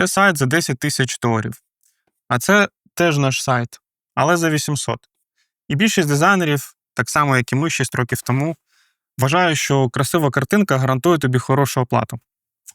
Це сайт за 10 тисяч доларів. А це теж наш сайт, але за 800. І більшість дизайнерів, так само як і ми 6 років тому, вважає, що красива картинка гарантує тобі хорошу оплату.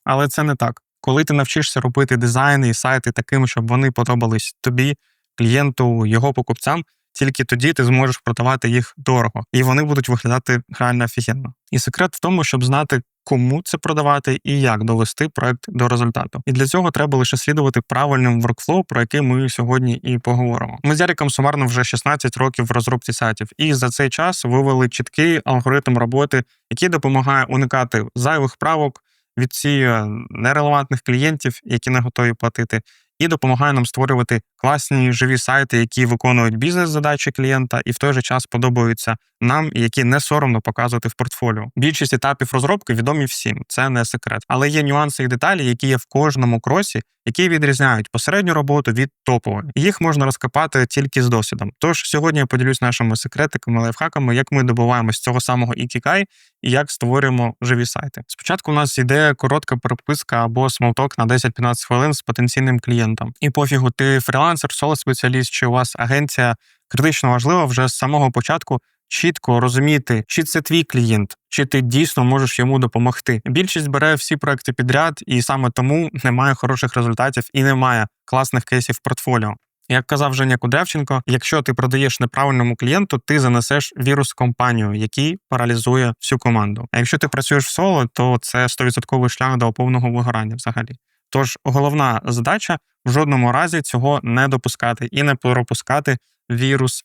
Але це не так. Коли ти навчишся робити дизайни і сайти такими, щоб вони подобались тобі, клієнту, його покупцям, тільки тоді ти зможеш продавати їх дорого, і вони будуть виглядати реально офігенно. І секрет в тому, щоб знати, кому це продавати і як довести проект до результату. І для цього треба лише слідувати правильним воркфлоу, про який ми сьогодні і поговоримо. Ми з Яриком сумарно вже 16 років в розробці сайтів, і за цей час вивели чіткий алгоритм роботи, який допомагає уникати зайвих правок. Відсіює нерелевантних клієнтів, які не готові платити, і допомагає нам створювати класні живі сайти, які виконують бізнес-задачі клієнта, і в той же час подобаються нам, і які не соромно показувати в портфоліо. Більшість етапів розробки відомі всім, це не секрет. Але є нюанси і деталі, які є в кожному кросі, які відрізняють посередню роботу від топової. Їх можна розкопати тільки з досвідом. Тож сьогодні я поділюсь нашими секретиками, лайфхаками, як ми добуваємось цього самого Ikigai і як створюємо живі сайти. Спочатку у нас йде коротка переписка або смолток на 10-15 хвилин з потенційним клієнтом. І пофігу, ти фрілансер, соло спеціаліст, чи у вас агенція критично важлива вже з самого початку. Чітко розуміти, чи це твій клієнт, чи ти дійсно можеш йому допомогти. Більшість бере всі проекти підряд, і саме тому немає хороших результатів і немає класних кейсів в портфоліо. Як казав Женя Кудрявченко, якщо ти продаєш неправильному клієнту, ти занесеш вірус компанію, який паралізує всю команду. А якщо ти працюєш в соло, то це 100% шлях до повного вигорання взагалі. Тож головна задача в жодному разі цього не допускати і не пропускати вірус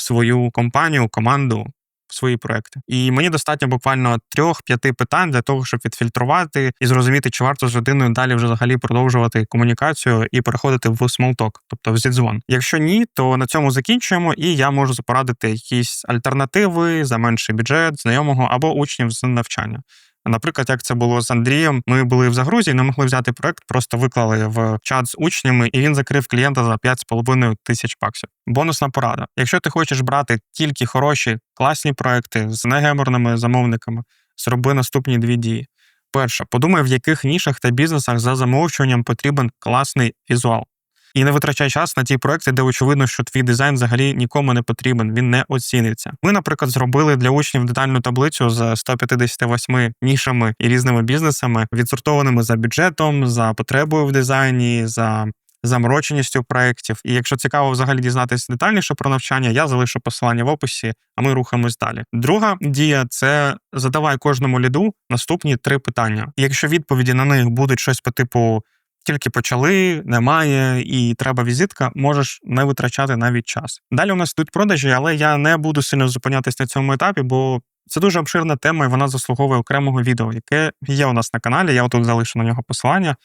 свою компанію, команду, свої проекти. І мені достатньо буквально трьох-п'яти питань для того, щоб відфільтрувати і зрозуміти, чи варто з людиною далі вже взагалі продовжувати комунікацію і переходити в смолток, тобто в зідзвон. Якщо ні, то на цьому закінчуємо, і я можу запорадити якісь альтернативи за менший бюджет, знайомого або учнів з навчання. Наприклад, як це було з Андрієм, ми були в загрузі, не могли взяти проект, просто виклали в чат з учнями, і він закрив клієнта за 5,5 тисяч баксів. Бонусна порада. Якщо ти хочеш брати тільки хороші, класні проекти з негеморними замовниками, зроби наступні дві дії. Перше, подумай, в яких нішах та бізнесах за замовчуванням потрібен класний візуал. І не витрачай час на ті проекти, де очевидно, що твій дизайн взагалі нікому не потрібен, він не оціниться. Ми, наприклад, зробили для учнів детальну таблицю з 158 нішами і різними бізнесами, відсортованими за бюджетом, за потребою в дизайні, за замороченістю проєктів. І якщо цікаво взагалі дізнатися детальніше про навчання, я залишу посилання в описі, а ми рухаємось далі. Друга дія це задавай кожному ліду наступні три питання. Якщо відповіді на них будуть щось по типу тільки почали, немає, і треба візитка, можеш не витрачати навіть час. Далі у нас йдуть продажі, але я не буду сильно зупинятись на цьому етапі, бо це дуже обширна тема, і вона заслуговує окремого відео, яке є у нас на каналі. Я отут залишу на нього посилання.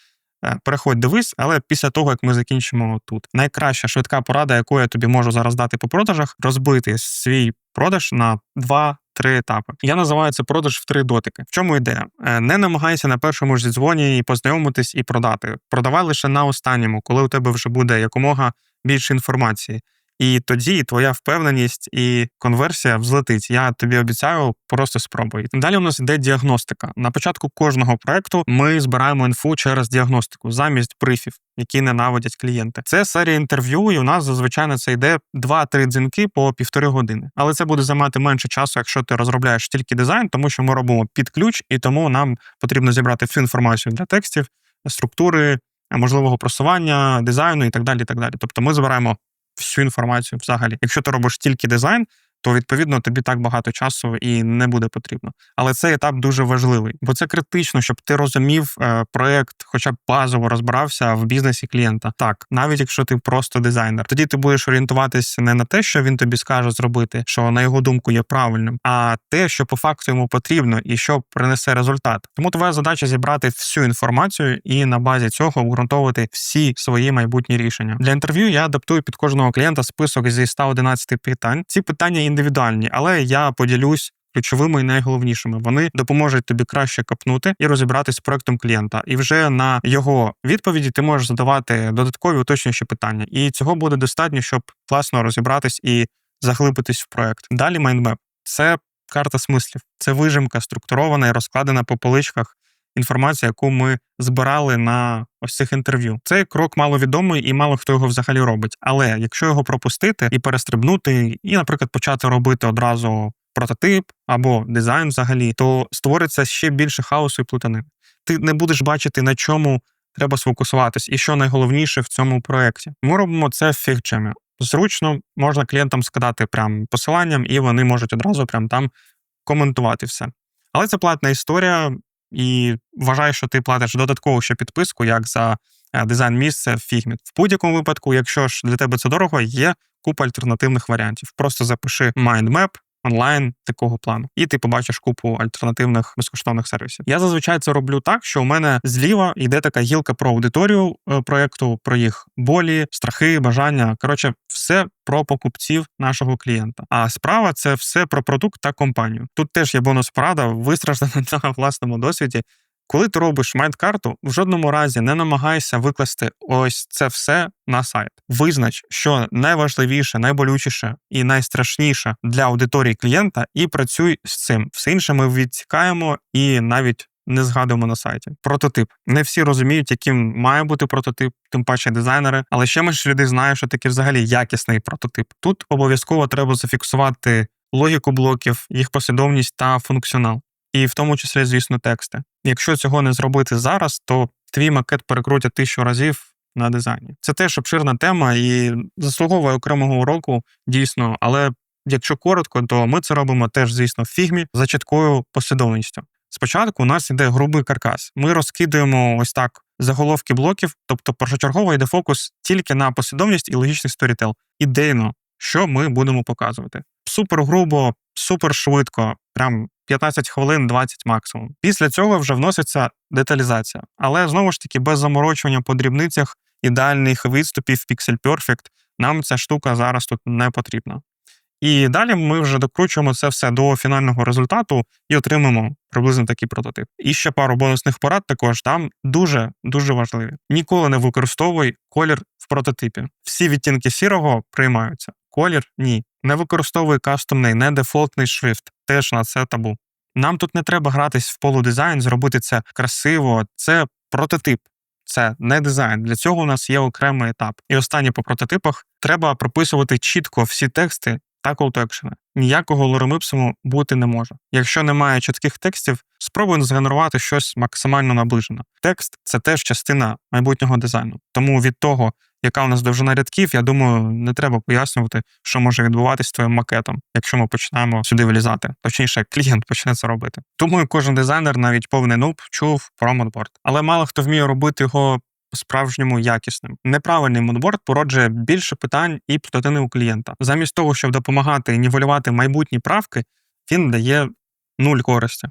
Е, переходь, дивись, але після того, як ми закінчимо тут, найкраща швидка порада, яку я тобі можу зараз дати по продажах, розбити свій продаж на два три етапи. Я називаю це продаж в три дотики. В чому ідея? Е, не намагайся на першому ж зідзвоні познайомитись і продати. Продавай лише на останньому, коли у тебе вже буде якомога більше інформації. І тоді твоя впевненість і конверсія взлетить. Я тобі обіцяю, просто спробуй. Далі у нас йде діагностика. На початку кожного проекту ми збираємо інфу через діагностику замість брифів, які ненавидять клієнти. Це серія інтерв'ю, і у нас зазвичай на це йде 2-3 дзвінки по півтори години. Але це буде займати менше часу, якщо ти розробляєш тільки дизайн, тому що ми робимо під ключ, і тому нам потрібно зібрати всю інформацію для текстів, структури. Можливого просування, дизайну і так далі. І так далі. Тобто ми збираємо всю інформацію взагалі. Якщо ти робиш тільки дизайн, то відповідно тобі так багато часу і не буде потрібно. Але цей етап дуже важливий, бо це критично, щоб ти розумів е, проект, хоча б базово розбирався в бізнесі клієнта. Так, навіть якщо ти просто дизайнер, тоді ти будеш орієнтуватися не на те, що він тобі скаже зробити, що на його думку є правильним, а те, що по факту йому потрібно і що принесе результат. Тому твоя задача зібрати всю інформацію і на базі цього обґрунтовувати всі свої майбутні рішення. Для інтерв'ю я адаптую під кожного клієнта список зі 111 питань. Ці питання індивідуальні, але я поділюсь. Ключовими і найголовнішими вони допоможуть тобі краще капнути і розібратися з проектом клієнта. І вже на його відповіді ти можеш задавати додаткові уточнюючі питання. І цього буде достатньо, щоб класно розібратись і заглибитись в проект. Далі майндмеп це карта смислів, це вижимка структурована і розкладена по поличках інформація, яку ми збирали на ось цих інтерв'ю. Цей крок маловідомий і мало хто його взагалі робить. Але якщо його пропустити і перестрибнути, і, наприклад, почати робити одразу прототип або дизайн взагалі, то створиться ще більше хаосу і плутанини. Ти не будеш бачити, на чому треба сфокусуватись, і що найголовніше в цьому проєкті. Ми робимо це в фігчемі. Зручно можна клієнтам скидати прям посиланням, і вони можуть одразу прям там коментувати все. Але це платна історія, і вважаю, що ти платиш додаткову ще підписку, як за е, дизайн місця в фігмі. В будь-якому випадку, якщо ж для тебе це дорого, є купа альтернативних варіантів. Просто запиши mindmap, онлайн такого плану, і ти побачиш купу альтернативних безкоштовних сервісів. Я зазвичай це роблю так, що у мене зліва йде така гілка про аудиторію е, проєкту, про їх болі, страхи, бажання. Коротше, все про покупців нашого клієнта. А справа це все про продукт та компанію. Тут теж є бонус порада, вистраждана на власному досвіді. Коли ти робиш майнд-карту, в жодному разі не намагайся викласти ось це все на сайт. Визнач, що найважливіше, найболючіше і найстрашніше для аудиторії клієнта, і працюй з цим. Все інше ми відсікаємо і навіть. Не згадуємо на сайті. Прототип. Не всі розуміють, яким має бути прототип, тим паче дизайнери, але ще менше людей знають, що таке взагалі якісний прототип. Тут обов'язково треба зафіксувати логіку блоків, їх послідовність та функціонал і в тому числі, звісно, тексти. Якщо цього не зробити зараз, то твій макет перекрутять тисячу разів на дизайні. Це теж обширна тема і заслуговує окремого уроку, дійсно. Але якщо коротко, то ми це робимо теж, звісно, в фігмі за чіткою послідовністю. Спочатку у нас йде грубий каркас. Ми розкидуємо ось так заголовки блоків, тобто першочергово йде фокус тільки на послідовність і логічний сторітел. Ідейно, що ми будемо показувати. Супер грубо, супер швидко, прям 15 хвилин, 20 максимум. Після цього вже вноситься деталізація. Але знову ж таки, без заморочування по дрібницях ідеальних відступів Pixel Perfect нам ця штука зараз тут не потрібна. І далі ми вже докручуємо це все до фінального результату і отримаємо приблизно такий прототип. І ще пару бонусних порад також там дуже дуже важливі. Ніколи не використовуй колір в прототипі. Всі відтінки сірого приймаються. Колір ні. Не використовуй кастомний, не дефолтний шрифт. Теж на це табу. Нам тут не треба гратись в полудизайн, зробити це красиво. Це прототип, це не дизайн. Для цього у нас є окремий етап. І останнє по прототипах треба прописувати чітко всі тексти та call Ніякого лоремипсиму бути не може. Якщо немає чітких текстів, спробуй згенерувати щось максимально наближене. Текст це теж частина майбутнього дизайну. Тому від того, яка у нас довжина рядків, я думаю, не треба пояснювати, що може відбуватися з твоїм макетом, якщо ми починаємо сюди вилізати. Точніше, клієнт почне це робити. Думаю, кожен дизайнер, навіть повний нуб, чув про модборд. Але мало хто вміє робити його по-справжньому якісним. Неправильний модборд породжує більше питань і плутатини у клієнта. Замість того, щоб допомагати нівелювати майбутні правки, він дає нуль користі.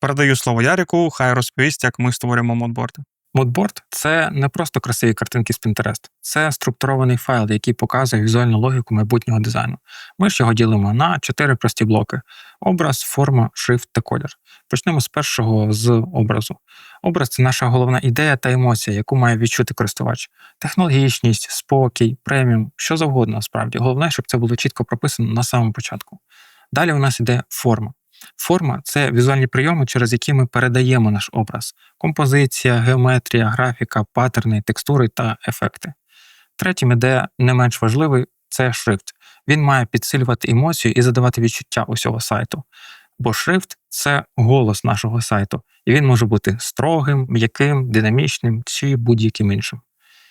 Передаю слово Ярику, хай розповість, як ми створюємо модборди. Модборд це не просто красиві картинки з Pinterest. це структурований файл, який показує візуальну логіку майбутнього дизайну. Ми ж його ділимо на чотири прості блоки: образ, форма, шрифт та колір. Почнемо з першого з образу. Образ це наша головна ідея та емоція, яку має відчути користувач. Технологічність, спокій, преміум, що завгодно насправді. Головне, щоб це було чітко прописано на самому початку. Далі у нас іде форма. Форма це візуальні прийоми, через які ми передаємо наш образ: композиція, геометрія, графіка, паттерни, текстури та ефекти. Третім іде не менш важливий це шрифт. Він має підсилювати емоцію і задавати відчуття усього сайту. Бо шрифт це голос нашого сайту, і він може бути строгим, м'яким, динамічним чи будь-яким іншим.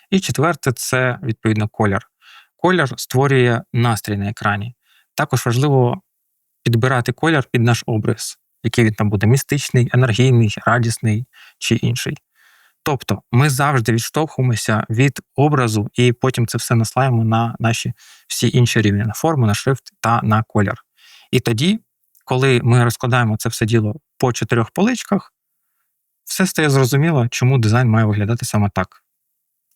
І четверте це відповідно колір. Колір створює настрій на екрані. Також важливо підбирати колір під наш образ, який він там буде містичний, енергійний, радісний чи інший. Тобто ми завжди відштовхуємося від образу і потім це все наслаємо на наші всі інші рівні на форму, на шрифт та на колір. І тоді, коли ми розкладаємо це все діло по чотирьох поличках, все стає зрозуміло, чому дизайн має виглядати саме так.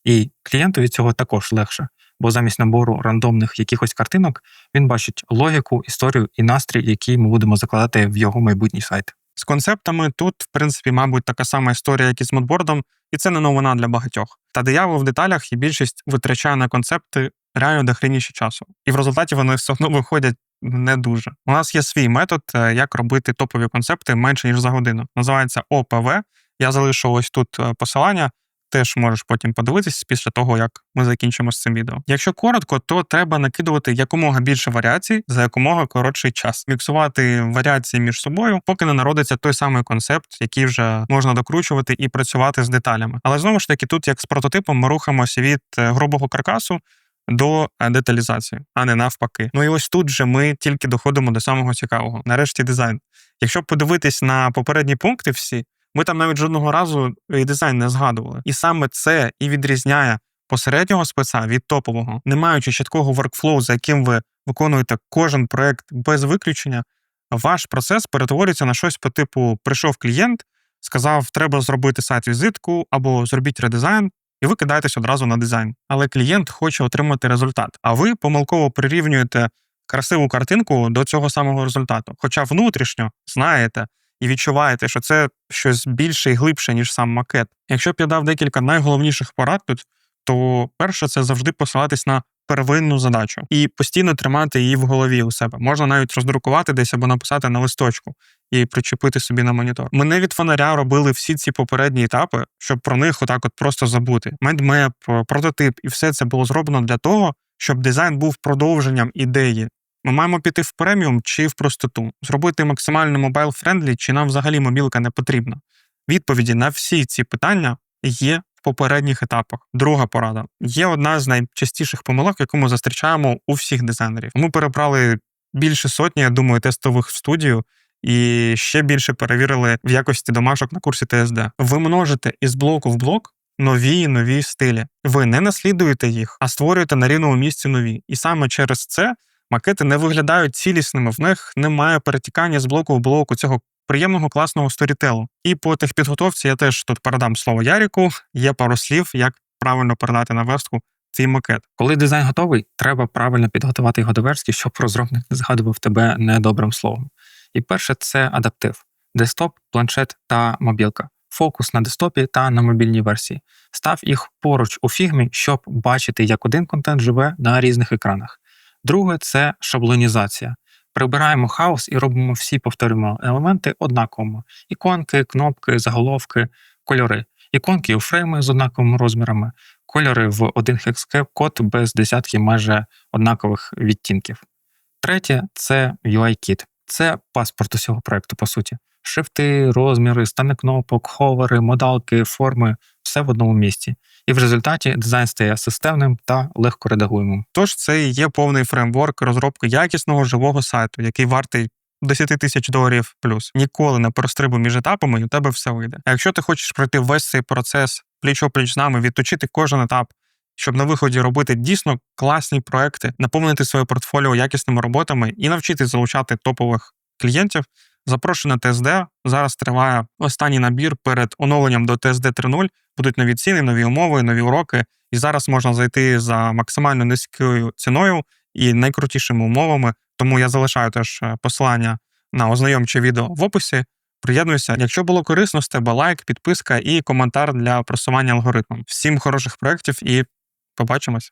І клієнту від цього також легше, бо замість набору рандомних якихось картинок він бачить логіку, історію і настрій, який ми будемо закладати в його майбутній сайт. З концептами тут, в принципі, мабуть, така сама історія, як і з модбордом, і це не новина для багатьох. Та диявол в деталях і більшість витрачає на концепти реально дохреніше часу. І в результаті вони все одно виходять не дуже. У нас є свій метод, е, як робити топові концепти менше ніж за годину. Називається ОПВ Я залишу ось тут е, посилання. Теж можеш потім подивитись після того, як ми закінчимо з цим відео. Якщо коротко, то треба накидувати якомога більше варіацій за якомога коротший час, міксувати варіації між собою, поки не народиться той самий концепт, який вже можна докручувати і працювати з деталями. Але знову ж таки, тут як з прототипом, ми рухаємося від е, грубого каркасу до е, деталізації, а не навпаки. Ну і ось тут же ми тільки доходимо до самого цікавого. Нарешті дизайн. Якщо подивитись на попередні пункти всі, ми там навіть жодного разу дизайн не згадували. І саме це і відрізняє посереднього спеца від топового, не маючи чіткого воркфлоу, за яким ви виконуєте кожен проект без виключення, ваш процес перетворюється на щось по типу: прийшов клієнт, сказав, треба зробити сайт-візитку або зробіть редизайн. І ви кидаєтесь одразу на дизайн. Але клієнт хоче отримати результат. А ви помилково прирівнюєте красиву картинку до цього самого результату. Хоча внутрішньо знаєте і відчуваєте, що це щось більше і глибше, ніж сам макет. Якщо б я дав декілька найголовніших порад тут, то перше це завжди посилатись на первинну задачу і постійно тримати її в голові у себе. Можна навіть роздрукувати десь або написати на листочку і причепити собі на монітор. Ми не від фонаря робили всі ці попередні етапи, щоб про них отак от просто забути. Мендмеп, прототип і все це було зроблено для того, щоб дизайн був продовженням ідеї. Ми маємо піти в преміум чи в простоту, зробити максимально мобайл-френдлі, чи нам взагалі мобілка не потрібна. Відповіді на всі ці питання є в попередніх етапах. Друга порада є одна з найчастіших помилок, яку ми зустрічаємо у всіх дизайнерів. Ми перебрали більше сотні, я думаю, тестових в студію. І ще більше перевірили в якості домашок на курсі ТСД. Ви множите із блоку в блок нові і нові стилі. Ви не наслідуєте їх, а створюєте на рівному місці нові. І саме через це макети не виглядають цілісними. В них немає перетікання з блоку в блоку цього приємного класного сторітелу. І по техпідготовці я теж тут передам слово Яріку. Є пару слів, як правильно передати на верстку цей макет. Коли дизайн готовий, треба правильно підготувати його до верстки, щоб розробник не згадував тебе недобрим словом. І перше це адаптив: десктоп, планшет та мобілка. Фокус на десктопі та на мобільній версії. Став їх поруч у фігмі, щоб бачити, як один контент живе на різних екранах. Друге це шаблонізація. Прибираємо хаос і робимо всі повторюємо елементи однаковими: іконки, кнопки, заголовки, кольори. Іконки у фрейми з однаковими розмірами, кольори в один хекс-код без десятки майже однакових відтінків. Третє це UI-кіт. Це паспорт усього проекту, по суті. Шрифти, розміри, стани кнопок, ховери, модалки, форми все в одному місці. І в результаті дизайн стає системним та легко редагуємим. Тож це і є повний фреймворк розробки якісного живого сайту, який вартий 10 тисяч доларів плюс. Ніколи не перестрибуй між етапами, і у тебе все вийде. А якщо ти хочеш пройти весь цей процес пліч-опліч з нами, відточити кожен етап, щоб на виході робити дійсно класні проекти, наповнити своє портфоліо якісними роботами і навчитись залучати топових клієнтів. Запрошую ТСД. Зараз триває останній набір перед оновленням до ТСД 3.0. Будуть нові ціни, нові умови, нові уроки. І зараз можна зайти за максимально низькою ціною і найкрутішими умовами. Тому я залишаю теж е, посилання на ознайомче відео в описі. Приєднуйся. Якщо було корисно, з тебе лайк, підписка і коментар для просування алгоритмом. Всім хороших проєктів і побачимось!